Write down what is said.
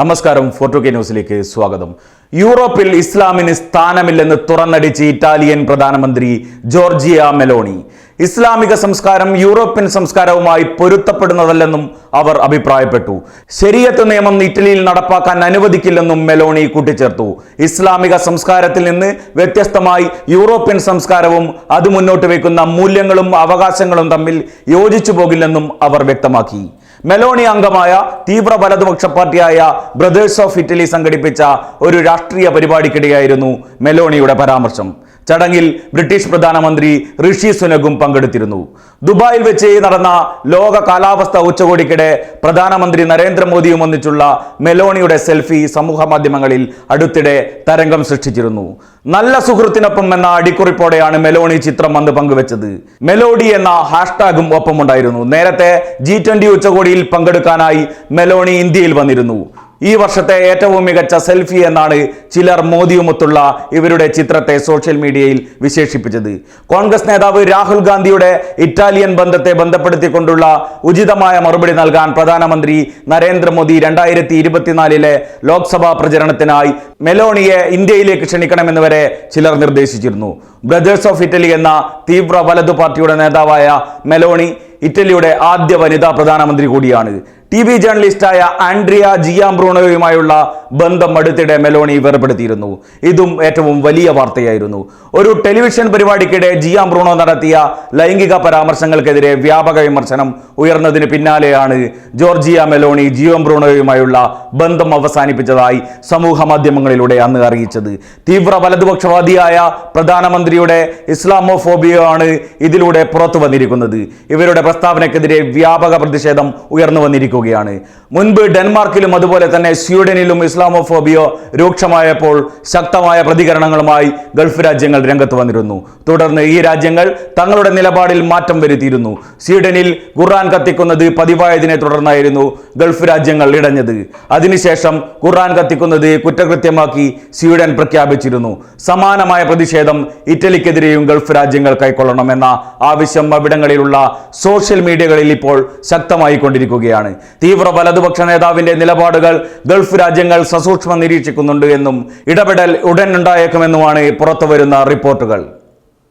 നമസ്കാരം ഫോർട്ടു കെ ന്യൂസിലേക്ക് സ്വാഗതം. യൂറോപ്പിൽ ഇസ്ലാമിന് സ്ഥാനമില്ലെന്ന് തുറന്നടിച്ച് ഇറ്റാലിയൻ പ്രധാനമന്ത്രി ജോർജിയ മെലോണി. ഇസ്ലാമിക സംസ്കാരം യൂറോപ്യൻ സംസ്കാരവുമായി പൊരുത്തപ്പെടുന്നതല്ലെന്നും അവർ അഭിപ്രായപ്പെട്ടു. ശരിയത്ത് നിയമം ഇറ്റലിയിൽ നടപ്പാക്കാൻ അനുവദിക്കില്ലെന്നും മെലോണി കൂട്ടിച്ചേർത്തു. ഇസ്ലാമിക സംസ്കാരത്തിൽ നിന്ന് വ്യത്യസ്തമായി യൂറോപ്യൻ സംസ്കാരവും അത് മുന്നോട്ട് വയ്ക്കുന്ന മൂല്യങ്ങളും അവകാശങ്ങളും തമ്മിൽ യോജിച്ചു പോകില്ലെന്നും അവർ വ്യക്തമാക്കി. മെലോണി അംഗമായ തീവ്ര വലതുപക്ഷ പാർട്ടിയായ ബ്രദേഴ്സ് ഓഫ് ഇറ്റലി സംഘടിപ്പിച്ച ഒരു രാഷ്ട്രീയ പരിപാടിക്കിടെയായിരുന്നു മെലോണിയുടെ പരാമർശം. ചടങ്ങിൽ ബ്രിട്ടീഷ് പ്രധാനമന്ത്രി ഋഷി സുനഗും പങ്കെടുത്തിരുന്നു. ദുബായിൽ വെച്ച് നടന്ന ലോക കാലാവസ്ഥ ഉച്ചകോടിക്കിടെ പ്രധാനമന്ത്രി നരേന്ദ്രമോദിയും ഒന്നിച്ചുള്ള മെലോണിയുടെ സെൽഫി സമൂഹ മാധ്യമങ്ങളിൽ അടുത്തിടെ തരംഗം സൃഷ്ടിച്ചിരുന്നു. നല്ല സുഹൃത്തിനൊപ്പം എന്ന അടിക്കുറിപ്പോടെയാണ് മെലോണി ചിത്രം അന്ന് പങ്കുവച്ചത്. മെലോഡി എന്ന ഹാഷ്ടാഗും ഒപ്പമുണ്ടായിരുന്നു. നേരത്തെ ജി ട്വന്റി ഉച്ചകോടിയിൽ പങ്കെടുക്കാനായി മെലോണി ഇന്ത്യയിൽ വന്നിരുന്നു. ഈ വർഷത്തെ ഏറ്റവും മികച്ച സെൽഫി എന്നാണ് ചിലർ മോദിയുമൊത്തുള്ള ഇവരുടെ ചിത്രത്തെ സോഷ്യൽ മീഡിയയിൽ വിശേഷിപ്പിച്ചത്. കോൺഗ്രസ് നേതാവ് രാഹുൽ ഗാന്ധിയുടെ ഇറ്റാലിയൻ ബന്ധത്തെ ബന്ധപ്പെടുത്തിക്കൊണ്ടുള്ള ഉചിതമായ മറുപടി നൽകാൻ പ്രധാനമന്ത്രി നരേന്ദ്രമോദി രണ്ടായിരത്തി ഇരുപത്തിനാലിലെ ലോക്സഭാ പ്രചരണത്തിനായി മെലോണിയെ ഇന്ത്യയിലേക്ക് ക്ഷണിക്കണമെന്ന് വരെ ചിലർ നിർദ്ദേശിച്ചിരുന്നു. ബ്രദേഴ്സ് ഓഫ് ഇറ്റലി എന്ന തീവ്ര വലതു പാർട്ടിയുടെ നേതാവായ മെലോണി ഇറ്റലിയുടെ ആദ്യ വനിതാ പ്രധാനമന്ത്രി കൂടിയാണ്. ടി വി ജേർണലിസ്റ്റായ ആൻഡ്രിയ ജിയാംബ്രൂണോയുമായുള്ള ബന്ധം അടുത്തിടെ മെലോണി വേർപ്പെടുത്തിയിരുന്നു ഇതും ഏറ്റവും വലിയ വാർത്തയായിരുന്നു. ഒരു ടെലിവിഷൻ പരിപാടിക്കിടെ ജിയാംബ്രൂണോ നടത്തിയ ലൈംഗിക പരാമർശങ്ങൾക്കെതിരെ വ്യാപക വിമർശനം ഉയർന്നതിന് പിന്നാലെയാണ് ജോർജിയ മെലോണി ജിയാംബ്രൂണോയുമായുള്ള ബന്ധം അവസാനിപ്പിച്ചതായി സമൂഹ മാധ്യമങ്ങളിലൂടെ അന്ന് അറിയിച്ചത്. തീവ്ര വലതുപക്ഷവാദിയായ പ്രധാനമന്ത്രിയുടെ ഇസ്ലാമോഫോബിയോ ആണ് ഇതിലൂടെ പുറത്തു വന്നിരിക്കുന്നത്. ഇവരുടെ പ്രസ്താവനയ്ക്കെതിരെ വ്യാപക പ്രതിഷേധം ഉയർന്നു വന്നിരിക്കുകയാണ്. മുൻപ് ഡെൻമാർക്കിലും അതുപോലെ തന്നെ സ്വീഡനിലും ഇസ്ലാമോഫോബിയോ രൂക്ഷമായപ്പോൾ ശക്തമായ പ്രതികരണങ്ങളുമായി ഗൾഫ് രാജ്യങ്ങൾ രംഗത്ത് വന്നിരുന്നു. തുടർന്ന് ഈ രാജ്യങ്ങൾ തങ്ങളുടെ നിലപാടിൽ മാറ്റം വരുത്തിയിരുന്നു. സ്വീഡനിൽ ഖുർആൻ കത്തിക്കുന്നത് പതിവായതിനെ തുടർന്നായിരുന്നു ഗൾഫ് രാജ്യങ്ങൾ ഇടഞ്ഞത്. അതിനുശേഷം ഖുർആൻ കത്തിക്കുന്നത് കുറ്റകൃത്യമാക്കി സ്വീഡൻ പ്രഖ്യാപിച്ചിരുന്നു. സമാനമായ പ്രതിഷേധം ഇറ്റലിക്കെതിരെയും ഗൾഫ് രാജ്യങ്ങൾ കൈക്കൊള്ളണമെന്ന ആവശ്യം അവിടങ്ങളിലുള്ള സോഷ്യൽ മീഡിയകളിൽ ഇപ്പോൾ ശക്തമായി കൊണ്ടിരിക്കുകയാണ് തീവ്ര വലതുപക്ഷ നേതാവിന്റെ നിലപാടുകൾ ഗൾഫ് രാജ്യങ്ങൾ സസൂക്ഷ്മം നിരീക്ഷിക്കുന്നുണ്ട് എന്നും ഇടപെടൽ ഉടൻ ഉണ്ടായേക്കുമെന്നുമാണ് പുറത്തുവരുന്ന റിപ്പോർട്ടുകൾ.